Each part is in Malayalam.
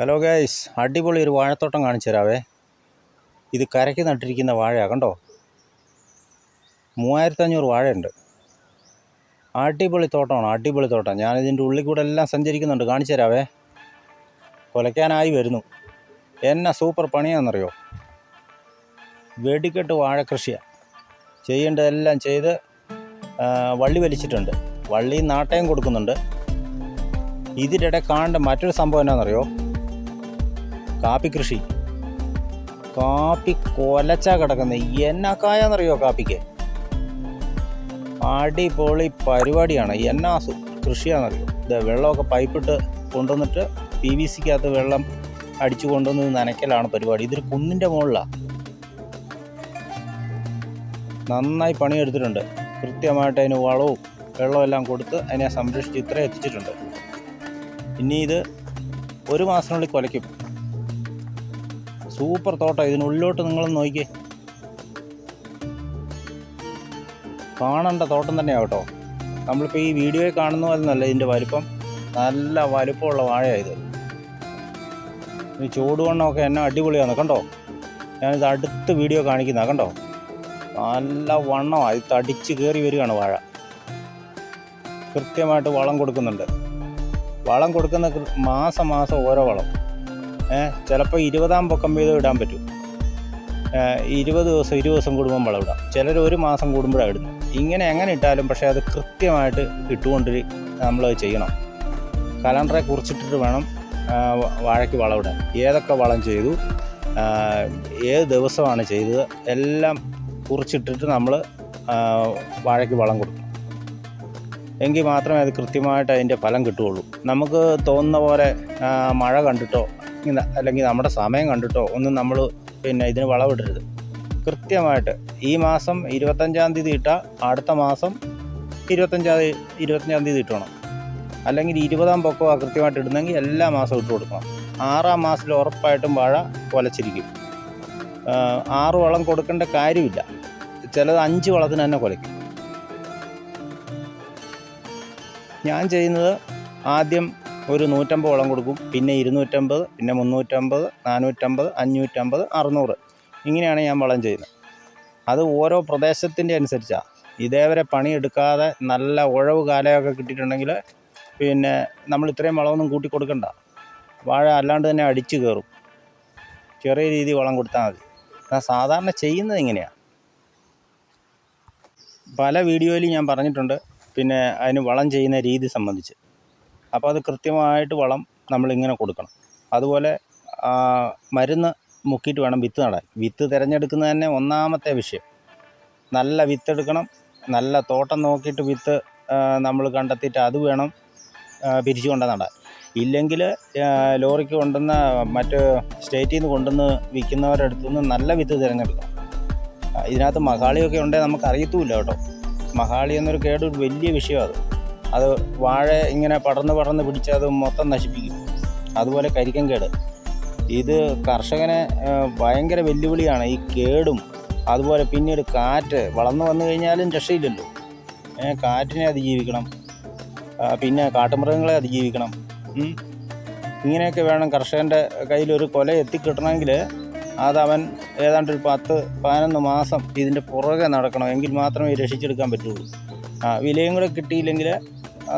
ഹലോ ഗൈസ് അടിപൊളി ഒരു വാഴത്തോട്ടം കാണിച്ചു തരാവേ ഇത് കരയ്ക്ക് നട്ടിരിക്കുന്ന വാഴയാണ് കണ്ടോ? മൂവായിരത്തഞ്ഞൂറ് വാഴയുണ്ട്. അടിപൊളി തോട്ടമാണ് അടിപൊളി തോട്ടം. ഞാനിതിന്റെ ഉള്ളിൽ കൂടെ എല്ലാം സഞ്ചരിക്കുന്നുണ്ട്. കാണിച്ചു തരാവേ കൊലയ്ക്കാനായി വരുന്നു. എന്നാ സൂപ്പർ പണിയാണെന്നറിയോ? വെടിക്കെട്ട് വാഴ കൃഷിയാണ് ചെയ്യേണ്ടതെല്ലാം ചെയ്ത് വള്ളി വലിച്ചിട്ടുണ്ട്. വള്ളി നാട്ടയം കൊടുക്കുന്നുണ്ട്. ഇതിനിടെ കാണേണ്ട മറ്റൊരു സംഭവം എന്നാണെന്നറിയോ കാപ്പി കൃഷി കാപ്പി കൊലച്ച കിടക്കുന്നത് എന്നാ കായെന്നറിയോ കാപ്പിക്ക്? അടിപൊളി പരിപാടിയാണ്. എന്നാ കൃഷിയാണെന്നറിയോ ഇത് വെള്ളമൊക്കെ പൈപ്പിട്ട് കൊണ്ടുവന്നിട്ട് പി വി സിക്കകത്ത് വെള്ളം അടിച്ചു കൊണ്ടുവന്ന് നനയ്ക്കലാണ് പരിപാടി. ഇതൊരു കുന്നിന്റെ മുകളിലാണ് നന്നായി പണിയെടുത്തിട്ടുണ്ട്. കൃത്യമായിട്ട് അതിന് വളവും വെള്ളവും എല്ലാം കൊടുത്ത് അതിനെ സംരക്ഷിച്ച് ഇത്ര എത്തിച്ചിട്ടുണ്ട്. ഇനി ഇത് ഒരു മാസത്തിനുള്ളിൽ കൊലയ്ക്കും. സൂപ്പർ തോട്ടം. ഇതിനുള്ളിലോട്ട് നിങ്ങളൊന്ന് നോക്കിയേ. കാണേണ്ട തോട്ടം തന്നെയാണ് കേട്ടോ. നമ്മളിപ്പോൾ ഈ വീഡിയോയിൽ കാണുന്ന പോലെ നല്ല ഇതിന്റെ വലുപ്പം. നല്ല വലുപ്പമുള്ള വാഴയാണ് ഇത്. ഈ ചൂടുവണ്ണമൊക്കെ എന്നെ അടിപൊളിയാണ്. കണ്ടോ? ഞാനിത് അടുത്ത് വീഡിയോ കാണിക്കുന്ന കണ്ടോ? നല്ല വണ്ണമാണ് ഇത് തടിച്ച് കയറി വരികയാണ് വാഴ. കൃത്യമായിട്ട് വളം കൊടുക്കുന്നുണ്ട്. വളം കൊടുക്കുന്ന മാസം മാസം ഓരോ വളം. ചിലപ്പോൾ ഇരുപതാം പൊക്കം വീതം ഇടാൻ പറ്റും. ഇരുപത് ദിവസം ഇരുപത് ദിവസം കൂടുമ്പം വളം ഇടാം. ചിലർ ഒരു മാസം കൂടുമ്പോഴാണ് ഇടുന്നത് ഇങ്ങനെ എങ്ങനെ ഇട്ടാലും പക്ഷേ അത് കൃത്യമായിട്ട് ഇട്ടുകൊണ്ട് നമ്മളത് ചെയ്യണം. കലണ്ടറെ കുറിച്ചിട്ടിട്ട് വേണം വാഴയ്ക്ക് വളമിടാൻ ഏതൊക്കെ വളം ചെയ്തു ഏത് ദിവസമാണ് ചെയ്തത് എല്ലാം കുറിച്ചിട്ടിട്ട് നമ്മൾ വാഴയ്ക്ക് വളം കൊടുക്കും. എങ്കിൽ മാത്രമേ അത് കൃത്യമായിട്ട് അതിന്റെ ഫലം കിട്ടുകയുള്ളൂ. നമുക്ക് തോന്നുന്ന പോലെ മഴ കണ്ടിട്ടോ അല്ലെങ്കിൽ നമ്മുടെ സമയം കണ്ടിട്ടോ ഒന്നും നമ്മൾ പിന്നെ ഇതിന് വളമിടരുത് കൃത്യമായിട്ട് ഈ മാസം ഇരുപത്തഞ്ചാം തീയതി ഇട്ടാൽ അടുത്ത മാസം ഇരുപത്തഞ്ചാം തീയതി ഇരുപത്തഞ്ചാം തീയതി ഇട്ടണം. അല്ലെങ്കിൽ ഇരുപതാം പൊക്കമാണ് കൃത്യമായിട്ട് ഇടുന്നെങ്കിൽ എല്ലാ മാസവും ഇട്ട് കൊടുക്കണം. ആറാം മാസത്തിൽ ഉറപ്പായിട്ടും വാഴ കൊലച്ചിരിക്കും. ആറ് വളം കൊടുക്കേണ്ട കാര്യമില്ല. ചിലത് അഞ്ച് വളത്തിന് തന്നെ കൊലയ്ക്കും. ഞാൻ ചെയ്യുന്നത് ആദ്യം ഒരു നൂറ്റമ്പത് വളം കൊടുക്കും. പിന്നെ ഇരുന്നൂറ്റമ്പത് പിന്നെ മുന്നൂറ്റമ്പത് നാനൂറ്റമ്പത് അഞ്ഞൂറ്റമ്പത് അറുന്നൂറ്. ഇങ്ങനെയാണ് ഞാൻ വളം ചെയ്യുന്നത്. അത് ഓരോ പ്രദേശത്തിന്റെ അനുസരിച്ചാണ് ഇതേവരെ പണിയെടുക്കാതെ നല്ല ഉഴവ് കാലമൊക്കെ കിട്ടിയിട്ടുണ്ടെങ്കിൽ പിന്നെ നമ്മൾ ഇത്രയും വളമൊന്നും കൂട്ടി കൊടുക്കണ്ട. വാഴ അല്ലാണ്ട് തന്നെ അടിച്ചു കയറും. ചെറിയ രീതി വളം കൊടുത്താൽ മതി. ഞാൻ സാധാരണ ചെയ്യുന്നത് ഇങ്ങനെയാണ് പല വീഡിയോയിലും ഞാൻ പറഞ്ഞിട്ടുണ്ട്. പിന്നെ അതിന് വളം ചെയ്യുന്ന രീതി സംബന്ധിച്ച്. അപ്പോൾ അത് കൃത്യമായിട്ട് വളം നമ്മളിങ്ങനെ കൊടുക്കണം. അതുപോലെ മരുന്ന് മുക്കിയിട്ട് വേണം വിത്ത് നടാൻ. വിത്ത് തിരഞ്ഞെടുക്കുന്നത് തന്നെ ഒന്നാമത്തെ വിഷയം. നല്ല വിത്തെടുക്കണം നല്ല തോട്ടം നോക്കിയിട്ട് വിത്ത് നമ്മൾ കണ്ടെത്തിയിട്ട് അത് വേണം പിരിച്ചു കൊണ്ട് നടാൻ. ഇല്ലെങ്കിൽ ലോറിക്ക് കൊണ്ടുവന്ന മറ്റ് സ്റ്റേറ്റിൽ നിന്ന് കൊണ്ടുവന്ന് വിൽക്കുന്നവരുടെ അടുത്തു നിന്ന് നല്ല വിത്ത് തിരഞ്ഞെടുക്കണം. ഇതിനകത്ത് മഹാളിയൊക്കെ ഉണ്ടെങ്കിൽ നമുക്ക് അറിയത്തുമില്ല കേട്ടോ. മഹാളി എന്നൊരു കേട് വലിയ വിഷയമാണ് അത്. അത് വാഴ ഇങ്ങനെ പടർന്ന് പടർന്ന് പിടിച്ച് അത് മൊത്തം നശിപ്പിക്കും. അതുപോലെ കരിക്കൻ കേട് ഇത് കർഷകനെ ഭയങ്കര വെല്ലുവിളിയാണ്. ഈ കേടും അതുപോലെ പിന്നീട് കാറ്റ്. വളർന്നു വന്നു കഴിഞ്ഞാലും രക്ഷയില്ലല്ലോ. കാറ്റിനെ അതിജീവിക്കണം. പിന്നെ കാട്ടുമൃഗങ്ങളെ അതിജീവിക്കണം. ഇങ്ങനെയൊക്കെ വേണം കർഷകന്റെ കയ്യിലൊരു കൊല എത്തിക്കിട്ടണമെങ്കിൽ അതവൻ ഏതാണ്ട് ഒരു പത്ത് പതിനൊന്ന് മാസം ഇതിന്റെ പുറകെ നടക്കണം. എങ്കിൽ മാത്രമേ രക്ഷിച്ചെടുക്കാൻ പറ്റുള്ളൂ. വിലയും കൂടെ കിട്ടിയില്ലെങ്കിൽ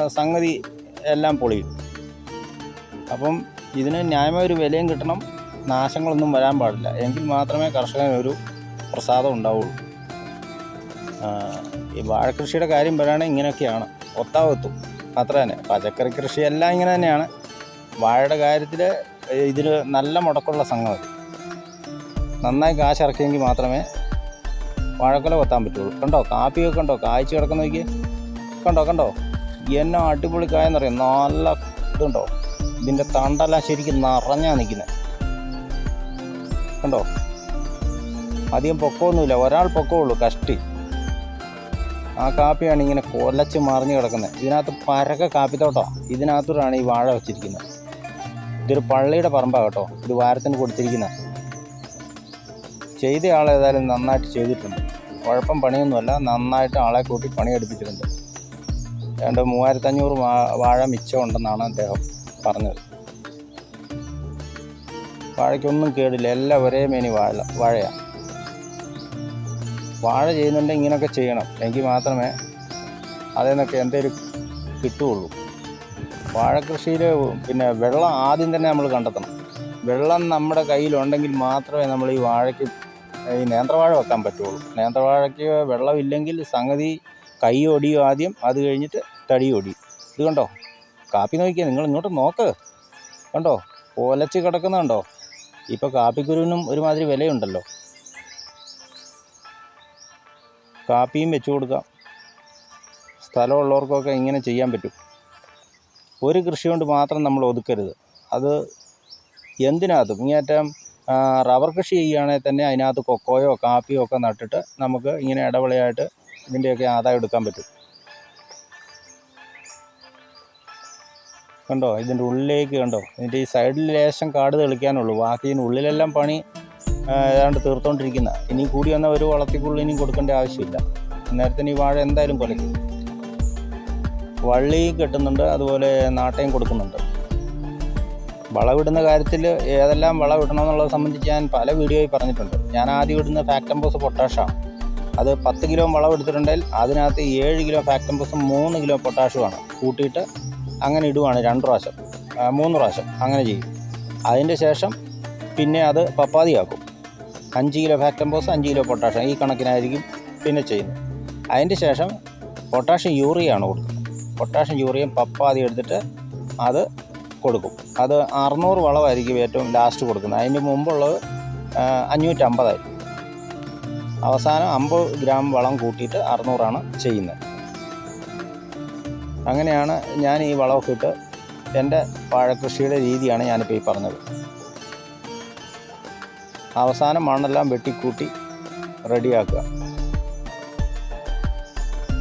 സംഗതി എല്ലാം പൊളിയും. അപ്പം ഇതിന് ന്യായമായ ഒരു വിലയും കിട്ടണം. നാശങ്ങളൊന്നും വരാൻ പാടില്ല. എങ്കിൽ മാത്രമേ കർഷകന് ഒരു പ്രസാദം ഉണ്ടാവുള്ളൂ. ഈ വാഴക്കൃഷിയുടെ കാര്യം പറയുകയാണെങ്കിൽ ഇങ്ങനെയൊക്കെയാണ്. ഒത്താവത്തും. അത്ര തന്നെ. പച്ചക്കറി കൃഷി എല്ലാം ഇങ്ങനെ തന്നെയാണ്. വാഴയുടെ കാര്യത്തിൽ ഇതിന് നല്ല മുടക്കുള്ള സംഗതി. നന്നായി കാശ് ഇറക്കിയെങ്കിൽ മാത്രമേ വാഴക്കൊല കൊത്താൻ പറ്റുള്ളൂ. കണ്ടോ? കാപ്പിയൊക്കെ കണ്ടോ? കായ്ച്ചു കിടക്കുന്ന നോക്കി കണ്ടോ? കണ്ടോ? എന്നാ അടിപൊളി കായെന്നറിയാം നല്ല ഇതുണ്ടോ? ഇതിന്റെ തണ്ടെല്ലാം ശരിക്കും നിറഞ്ഞാ നിൽക്കുന്നത് കണ്ടോ? അധികം പൊക്കമൊന്നുമില്ല. ഒരാൾ പൊക്കമുള്ളൂ കഷ്ടി. ആ കാപ്പിയാണ് ഇങ്ങനെ കൊലച്ച് മറിഞ്ഞ് കിടക്കുന്നത് ഇതിനകത്ത് പരക്ക കാപ്പിത്തോട്ടമാണ് ഇതിനകത്തൂടാണ് ഈ വാഴ വെച്ചിരിക്കുന്നത് ഇതൊരു പള്ളിയുടെ പറമ്പാണ് കേട്ടോ. ഇത് വാരത്തിന് കൊടുത്തിരിക്കുന്ന. ചെയ്ത ആൾ നന്നായിട്ട് ചെയ്തിട്ടുണ്ട്. കുഴപ്പം പണിയൊന്നുമല്ല. നന്നായിട്ട് ആളെ കൂട്ടി പണിയെടുപ്പിച്ചിട്ടുണ്ട്. രണ്ട് മൂവായിരത്തഞ്ഞൂറ് വാഴ മിച്ചമുണ്ടെന്നാണ് അദ്ദേഹം പറഞ്ഞത്. വാഴയ്ക്കൊന്നും കേടില്ല എല്ലാം ഒരേ മേനി വാഴ വാഴയാണ് വാഴ ചെയ്യുന്നുണ്ടെങ്കിൽ ഇങ്ങനെയൊക്കെ ചെയ്യണം എങ്കിൽ മാത്രമേ അതിൽ നിന്നൊക്കെ എന്തെങ്കിലും കിട്ടുകയുള്ളൂ. വാഴക്കൃഷിയിൽ പിന്നെ വെള്ളം ആദ്യം തന്നെ നമ്മൾ കണ്ടെത്തണം. വെള്ളം നമ്മുടെ കയ്യിലുണ്ടെങ്കിൽ മാത്രമേ നമ്മൾ ഈ വാഴയ്ക്ക് ഈ നേന്ത്രവാഴ വെക്കാൻ പറ്റുള്ളൂ നേന്ത്രവാഴയ്ക്ക് വെള്ളമില്ലെങ്കിൽ സംഗതി കൈ ഒടിയും ആദ്യം അത് കഴിഞ്ഞിട്ട് തടി ഒടിയും ഇത് കണ്ടോ? കാപ്പി നോക്കിയാൽ നിങ്ങൾ ഇങ്ങോട്ട് നോക്ക്. കണ്ടോ? ഒലച്ച് കിടക്കുന്നുണ്ടോ? ഇപ്പോൾ കാപ്പിക്കുരുവിനും ഒരുമാതിരി വിലയുണ്ടല്ലോ. കാപ്പിയും വെച്ചു കൊടുക്കാം. സ്ഥലമുള്ളവർക്കൊക്കെ ഇങ്ങനെ ചെയ്യാൻ പറ്റും. ഒരു കൃഷി കൊണ്ട് മാത്രം നമ്മൾ ഒതുക്കരുത്. അത് എന്തിനകത്തും ഇങ്ങേറ്റം റബ്ബർ കൃഷി ചെയ്യുകയാണെങ്കിൽ തന്നെ അതിനകത്ത് കൊക്കോയോ കാപ്പിയോ ഒക്കെ നട്ടിട്ട് നമുക്ക് ഇങ്ങനെ ഇടവിളയായിട്ട് ഇതിന്റെയൊക്കെ ആദായം എടുക്കാൻ പറ്റും. കണ്ടോ? ഇതിന്റെ ഉള്ളിലേക്ക് കണ്ടോ? ഇതിന്റെ ഈ സൈഡിൽ ലേശം കാട് തെളിക്കാനുള്ളൂ. ബാക്കി ഇതിന്റെ ഉള്ളിലെല്ലാം പണി ഏതാണ്ട് തീർത്തുകൊണ്ടിരിക്കുന്ന ഇനി കൂടി വന്ന ഒരു വളർത്തിക്കുള്ളിൽ ഇനിയും കൊടുക്കേണ്ട ആവശ്യമില്ല. നേരത്തെ ഈ വാഴ എന്തായാലും കൊലയ്ക്കും. വള്ളി കെട്ടുന്നുണ്ട് അതുപോലെ നാട്ടയും കൊടുക്കുന്നുണ്ട്. വളമിടുന്ന കാര്യത്തിൽ ഏതെല്ലാം വളമിടണമെന്നുള്ളത് സംബന്ധിച്ച് ഞാൻ പല വീഡിയോയിൽ പറഞ്ഞിട്ടുണ്ട്. ഞാൻ ആദ്യം ഇടുന്ന ഫാക്ടംബോസ് പൊട്ടാഷാണ് അത് പത്ത് കിലോ വളം എടുത്തിട്ടുണ്ടെങ്കിൽ അതിനകത്ത് ഏഴ് കിലോ ഫാക്ടംബോസും മൂന്ന് കിലോ പൊട്ടാഷുമാണ് കൂട്ടിയിട്ട് അങ്ങനെ ഇടുവാണ് രണ്ട് പ്രാവശ്യം. മൂന്ന് പ്രാവശ്യം അങ്ങനെ ചെയ്യും. അതിന്റെ ശേഷം പിന്നെ അത് പപ്പാതിയാക്കും. അഞ്ച് കിലോ ഫാക്ടംബോസ് അഞ്ച് കിലോ പൊട്ടാഷ്യം ഈ കണക്കിനായിരിക്കും പിന്നെ ചെയ്യുന്നത്. അതിന്റെ ശേഷം പൊട്ടാഷ്യം യൂറിയാണ് കൊടുക്കുന്നത്. പൊട്ടാഷ്യം യൂറിയം പപ്പാതി എടുത്തിട്ട് അത് കൊടുക്കും. അത് അറുന്നൂറ് വളമായിരിക്കും ഏറ്റവും ലാസ്റ്റ് കൊടുക്കുന്നത്. അതിന് മുമ്പുള്ളത് അഞ്ഞൂറ്റമ്പതായിരിക്കും. അവസാനം അമ്പത് ഗ്രാം വളം കൂട്ടിയിട്ട് അറുന്നൂറാണ് ചെയ്യുന്നത്. അങ്ങനെയാണ് ഞാൻ ഈ വളമൊക്കെ ഇട്ട് എന്റെ വാഴക്കൃഷിയുടെ രീതിയാണ് ഞാനിപ്പോൾ ഈ പറഞ്ഞത്. അവസാനം മണ്ണെല്ലാം വെട്ടിക്കൂട്ടി റെഡിയാക്കുക.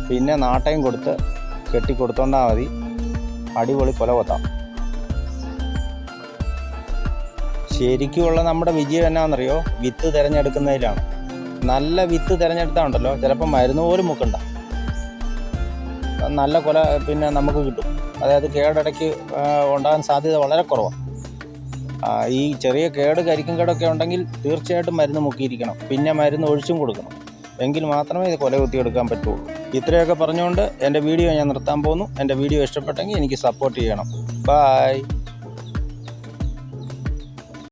പിന്നെ നാട്ടയും കൊടുത്ത് കെട്ടിക്കൊടുത്തോണ്ടാൽ മതി. അടിപൊളി കൊല കൊത്താം. ശരിക്കുമുള്ള നമ്മുടെ വിജയം എന്നാണെന്നറിയോ വിത്ത് തിരഞ്ഞെടുക്കുന്നതിലാണ്. നല്ല വിത്ത് തിരഞ്ഞെടുത്താണ്ടല്ലോ ചിലപ്പോൾ മരുന്ന് പോലും മുക്കണ്ട. നല്ല കൊല പിന്നെ നമുക്ക് കിട്ടും. അതായത് കേടിടയ്ക്ക് ഉണ്ടാകാൻ സാധ്യത വളരെ കുറവാണ് ഈ ചെറിയ കേട് കരിക്കും കേടൊക്കെ ഉണ്ടെങ്കിൽ തീർച്ചയായിട്ടും മരുന്ന് മുക്കിയിരിക്കണം. പിന്നെ മരുന്ന് ഒഴിച്ചും കൊടുക്കണം. എങ്കിൽ മാത്രമേ ഇത് കൊല കുത്തിയെടുക്കാൻ പറ്റുള്ളൂ. ഇത്രയൊക്കെ പറഞ്ഞുകൊണ്ട് എന്റെ വീഡിയോ ഞാൻ നിർത്താൻ പോകുന്നു. എന്റെ വീഡിയോ ഇഷ്ടപ്പെട്ടെങ്കിൽ എനിക്ക് സപ്പോർട്ട് ചെയ്യണം. ബായ്